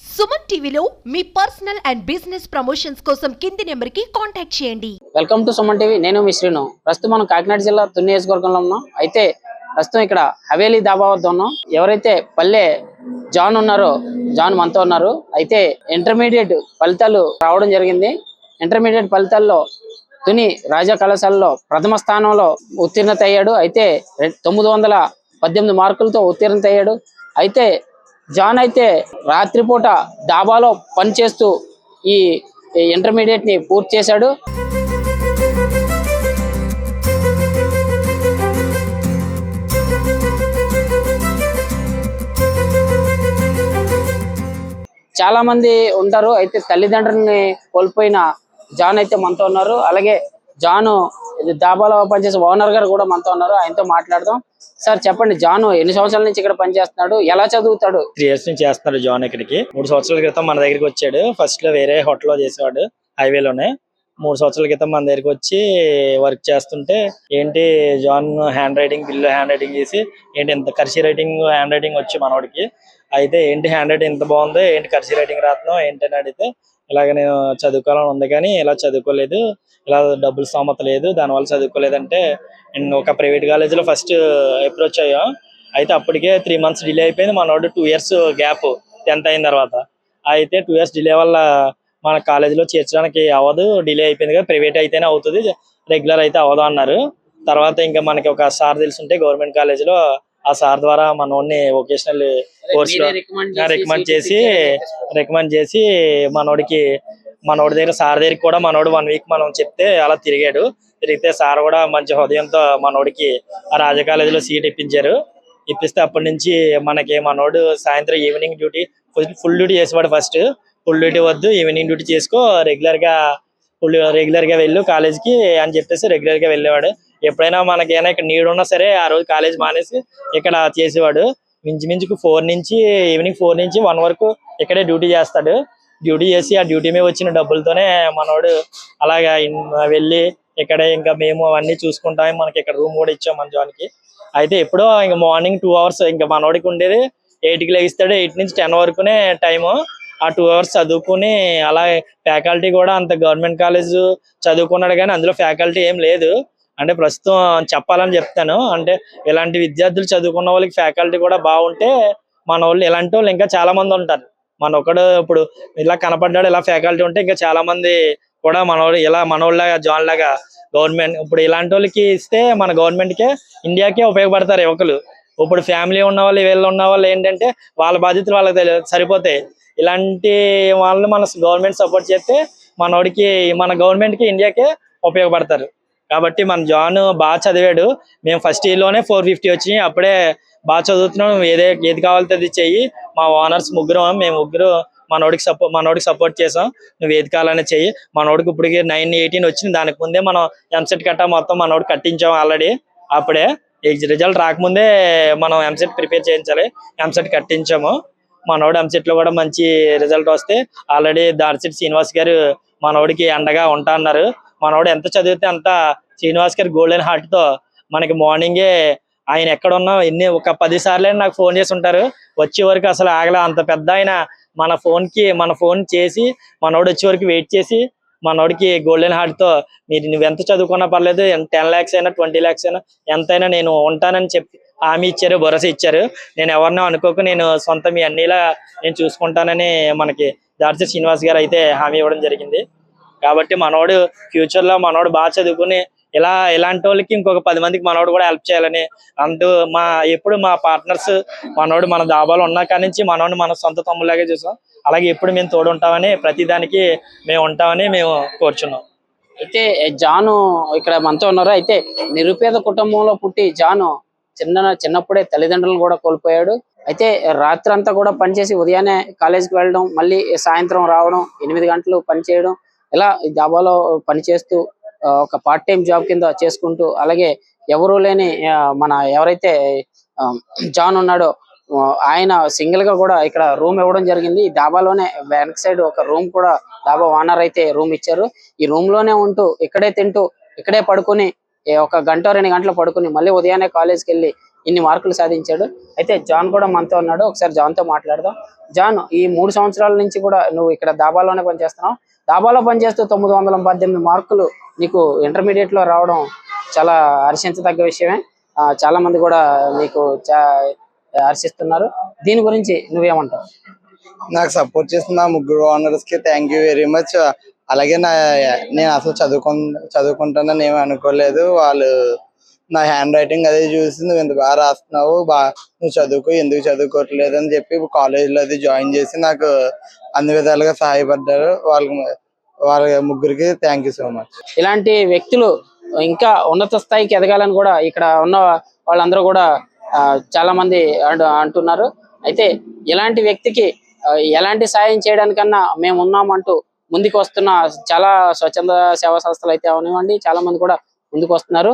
సుమన్ టీవీలో మీ personal and business promotions కోసం కింది నెంబర్కి కాంటాక్ట్ చేయండి. వెల్కమ్ టు సుమన్ టీవీ నేను మీ శ్రీను. ప్రస్తుతం మనం కాకినాడ జిల్లా తుని నియోజకవర్గంలో ఉన్నాం. అయితే ప్రస్తుతం ఇక్కడ హవేలీ దాబా వద్ద ఉన్నాం. ఎవరైతే పల్లె జాన్ ఉన్నారో జాన్ మనతో ఉన్నారు. అయితే ఇంటర్మీడియట్ ఫలితాలు రావడం జరిగింది. ఇంటర్మీడియట్ ఫలితాల్లో తుని రాజా కళాశాలలో ప్రథమ స్థానంలో ఉత్తీర్ణత అయ్యాడు. అయితే తొమ్మిది వందల పద్దెనిమిది మార్కులతో ఉత్తీర్ణత అయ్యాడు. అయితే జాన్ అయితే రాత్రిపూట డాబాలో పనిచేస్తూ ఈ ఈ ఇంటర్మీడియట్ని పూర్తి చేశాడు. చాలా మంది ఉంటారు అయితే తల్లిదండ్రుల్ని కోల్పోయిన జాన్ అయితే మనతో ఉన్నారు. అలాగే జాను ఇది దాబాలో పనిచేసే ఓనర్ గారు కూడా మనతో ఉన్నారు. ఆయనతో మాట్లాడదాం. సార్ చెప్పండి జాను ఎన్ని సంవత్సరాల నుంచి ఇక్కడ పనిచేస్తున్నాడు? ఎలా చదువుతాడు? త్రీ ఇయర్స్ నుంచి చేస్తున్నాడు జాన్ ఇక్కడికి. మూడు సంవత్సరాల క్రితం మన దగ్గరికి వచ్చాడు. ఫస్ట్లో వేరే హోటల్లో చేసేవాడు హైవేలోనే. మూడు సంవత్సరాల క్రితం మన దగ్గరికి వచ్చి వర్క్ చేస్తుంటే ఏంటి జాన్ handwriting bill handwriting చేసి ఏంటి ఇంత కర్సీ రైటింగ్ హ్యాండ్ రైటింగ్ వచ్చి మనవాడికి అయితే ఏంటి హ్యాండ్ రైటింగ్ ఇంత బాగుంది ఏంటి కర్సీ రైటింగ్ రాత్నం ఏంటి అని అడిగితే ఇలాగ నేను చదువుకోవాలని ఉంది కానీ ఇలా చదువుకోలేదు. ఇలా డబ్బులు స్తోమత లేదు దానివల్ల చదువుకోలేదంటే నేను ఒక ప్రైవేట్ కాలేజీలో ఫస్ట్ అప్రోచ్ అయ్యాం. అయితే అప్పటికే త్రీ మంత్స్ డిలే అయిపోయింది మనోడు టూ ఇయర్స్ గ్యాప్ టెన్త్ అయిన తర్వాత. అయితే టూ ఇయర్స్ డిలే వల్ల మన కాలేజీలో చేర్చడానికి అవ్వదు డిలే అయిపోయింది కదా ప్రైవేట్ అయితేనే అవుతుంది రెగ్యులర్ అయితే అవ్వదు అన్నారు. తర్వాత ఇంకా మనకి ఒక సార్ తెలుసుంటే గవర్నమెంట్ కాలేజీలో ఆ సార్ ద్వారా మనోడిని వొకేషనల్ కోర్స్ రికమెండ్ చేసి రికమెండ్ చేసి మనోడికి మనోడి దగ్గర సార్ దగ్గరికి కూడా మనోడు వన్ వీక్ మనం చెప్తే అలా తిరిగాడు. తిరిగితే సార్ కూడా మంచి హృదయంతో మనోడికి ఆ రాజా కాలేజీలో సీట్ ఇప్పించారు. ఇప్పిస్తే అప్పటి నుంచి మనకి మనోడు సాయంత్రం ఈవినింగ్ డ్యూటీ ఫుల్ డ్యూటీ చేసేవాడు ఫస్ట్ ఫుల్ డ్యూటీ వద్దు ఈవినింగ్ డ్యూటీ చేసుకో రెగ్యులర్గా ఫుల్ రెగ్యులర్గా వెళ్ళు కాలేజ్కి అని చెప్పేసి రెగ్యులర్గా వెళ్ళేవాడు. ఎప్పుడైనా మనకైనా ఇక్కడ నీడు ఉన్నా సరే ఆ రోజు కాలేజ్ మానేసి ఇక్కడ చేసేవాడు. మించుమించుకు ఫోర్ నుంచి ఈవినింగ్ ఫోర్ నుంచి వన్ వరకు ఇక్కడే డ్యూటీ చేస్తాడు. డ్యూటీ చేసి ఆ డ్యూటీ మీద వచ్చిన డబ్బులతోనే మనోడు అలాగా వెళ్ళి ఇక్కడ ఇంకా మేము అవన్నీ చూసుకుంటాం మనకి ఇక్కడ రూమ్ కూడా ఇచ్చాం మన జాన్కి. అయితే ఎప్పుడో ఇంకా మార్నింగ్ టూ అవర్స్ ఇంకా మనోడికి ఉండేది. ఎయిట్కి లెగిస్తాడు. ఎయిట్ నుంచి టెన్ వరకునే టైము. ఆ టూ అవర్స్ చదువుకుని అలా ఫ్యాకల్టీ కూడా అంత గవర్నమెంట్ కాలేజ్ చదువుకున్నాడు కానీ అందులో ఫ్యాకల్టీ ఏం లేదు. అంటే ప్రస్తుతం చెప్పాలని చెప్తాను. అంటే ఇలాంటి విద్యార్థులు చదువుకున్న వాళ్ళకి ఫ్యాకల్టీ కూడా బాగుంటే మన వాళ్ళు ఇలాంటి వాళ్ళు ఇంకా చాలా మంది ఉంటారు. మన ఒకడు ఇప్పుడు ఇలా కనపడ్డాడు ఇలా ఫ్యాకల్టీ ఉంటే ఇంకా చాలా మంది కూడా మనోడు ఇలా మనోళ్ళగా జాన్ లాగా గవర్నమెంట్ ఇప్పుడు ఇలాంటి వాళ్ళకి ఇస్తే మన గవర్నమెంట్కే ఇండియాకే ఉపయోగపడతారు యువకులు. ఇప్పుడు ఫ్యామిలీ ఉన్న వాళ్ళు వీళ్ళు ఉన్న వాళ్ళు ఏంటంటే వాళ్ళ బాధ్యతలు వాళ్ళకి తెలియదు సరిపోతాయి. ఇలాంటి వాళ్ళని మన గవర్నమెంట్ సపోర్ట్ చేస్తే మనోడికి మన గవర్నమెంట్కి ఇండియాకే ఉపయోగపడతారు. కాబట్టి మన జాన్ బాగా చదివాడు. మేము ఫస్ట్ ఇయర్లోనే ఫోర్ ఫిఫ్టీ వచ్చినాయి. అప్పుడే బాగా చదువుతున్నాం నువ్వు ఏదే ఏది కావాలితే అది చెయ్యి. మా ఓనర్స్ ముగ్గురు మేము ముగ్గురు మనోడికి సపోర్ట్ మనోడికి సపోర్ట్ చేసాం. నువ్వు ఏది కావాలనే చెయ్యి. మనోడికి ఇప్పటికి నైన్ ఎయిటీన్ వచ్చింది. దానికి ముందే మనం ఎంసెట్ కట్ట మొత్తం మనోడు కట్టించాం ఆల్రెడీ అప్పుడే రిజల్ట్ రాకముందే మనం ఎంసెట్ ప్రిపేర్ చేయించాలి. ఎంసెట్ కట్టించాము. మనోడు ఎంసెట్లో కూడా మంచి రిజల్ట్ వస్తే ఆల్రెడీ దార్సిట్ శ్రీనివాస్ గారు మనోడికి అండగా ఉంటా అన్నారు. మనోడు ఎంత చదివితే అంత శ్రీనివాస్ గారు గోల్డెన్ హార్ట్తో మనకి మార్నింగే ఆయన ఎక్కడున్నా ఎన్ని ఒక పది సార్లు నాకు ఫోన్ చేసి ఉంటారు. వచ్చే వరకు అసలు ఆగల. అంత పెద్ద ఆయన మన ఫోన్కి మన ఫోన్ చేసి మనోడు వచ్చే వరకు వెయిట్ చేసి మనోడికి గోల్డెన్ హార్ట్తో మీరు నువ్వెంత చదువుకున్నా పర్లేదు టెన్ ల్యాక్స్ అయినా ట్వంటీ ల్యాక్స్ అయినా ఎంతైనా నేను ఉంటానని చెప్పి హామీ ఇచ్చారు భరోసా ఇచ్చారు. నేను ఎవరినో అనుకోక నేను సొంత మీ అన్నిలా నేను చూసుకుంటానని మనకి దార్చి శ్రీనివాస్ గారు అయితే హామీ ఇవ్వడం జరిగింది. కాబట్టి మనోడు ఫ్యూచర్లో మనోడు బాగా చదువుకుని ఇలా ఇలాంటి వాళ్ళకి ఇంకొక పది మందికి మనోడు కూడా హెల్ప్ చేయాలని. అంటూ మా ఎప్పుడు మా పార్ట్నర్స్ మనోడు మన దాబాలో ఉన్న కాడి నుంచి మనోడు మన సొంత తమ్ములాగే చూసాం. అలాగే ఎప్పుడు మేము తోడు ఉంటామని ప్రతి దానికి మేము ఉంటామని మేము కోరుచున్నాం. అయితే జాను ఇక్కడ మనతో ఉన్నారు. అయితే నిరుపేద కుటుంబంలో పుట్టి జాను చిన్న చిన్నప్పుడే తల్లిదండ్రులను కూడా కోల్పోయాడు. అయితే రాత్రి అంతా కూడా పనిచేసి ఉదయాన్నే కాలేజీకి వెళ్ళడం మళ్ళీ సాయంత్రం రావడం ఎనిమిది గంటలు పని చేయడం ఇలా ఈ పనిచేస్తూ పని చేస్తూ ఒక పార్ట్ టైం జాబ్ కింద చేసుకుంటూ అలాగే ఎవరు లేని మన ఎవరైతే జాన్ ఉన్నాడో ఆయన సింగిల్గా కూడా ఇక్కడ రూమ్ ఇవ్వడం జరిగింది. ఈ డాబాలోనే వెనక సైడ్ ఒక రూమ్ కూడా డాబా ఓనర్ అయితే రూమ్ ఇచ్చారు. ఈ రూమ్లోనే ఉంటూ ఇక్కడే తింటూ ఇక్కడే పడుకుని ఒక గంట రెండు గంటలు పడుకుని మళ్ళీ ఉదయాన్నే కాలేజ్కి వెళ్ళి ఇన్ని మార్కులు సాధించాడు. అయితే జాన్ కూడా మనతో ఉన్నాడు. ఒకసారి జాన్తో మాట్లాడదాం. జాన్ ఈ మూడు సంవత్సరాల నుంచి కూడా నువ్వు ఇక్కడ దాబాలోనే పనిచేస్తున్నావు. దాబాలో పనిచేస్తూ తొమ్మిది వందల పద్దెనిమిది మార్కులు నీకు ఇంటర్మీడియట్లో రావడం చాలా హర్షించదగ్గ విషయమే. చాలా మంది కూడా నీకు చా- హర్షిస్తున్నారు. దీని గురించి నువ్వేమంటావు? నాకు సపోర్ట్ చేస్తున్నా ముగ్గురు ఓనర్స్కి థ్యాంక్ యూ వెరీ మచ్ అలాగే నా నేను అసలు చదువుకు చదువుకుంటానని ఏమీ అనుకోలేదు. వాళ్ళు నా హ్యాండ్ రైటింగ్ అదే చూసి నువ్వు ఇంత బాగా రాస్తున్నావు? బాగా నువ్వు చదువుకో ఎందుకు చదువుకోవట్లేదు అని చెప్పి కాలేజీలో అది జాయిన్ చేసి నాకు అన్ని విధాలుగా సహాయపడ్డారు. వాళ్ళకి వాళ్ళ ముగ్గురికి థ్యాంక్ యూ సో మచ్ ఇలాంటి వ్యక్తులు ఇంకా ఉన్నత స్థాయికి ఎదగాలని కూడా ఇక్కడ ఉన్న వాళ్ళందరూ కూడా చాలా మంది అంటున్నారు. అయితే ఇలాంటి వ్యక్తికి ఎలాంటి సాయం చేయడానికన్నా మేము ఉన్నామంటూ ముందుకు వస్తున్న చాలా స్వచ్ఛంద సేవా సంస్థలు అయితే అవనివ్వండి. చాలా మంది కూడా ముందుకు వస్తున్నారు.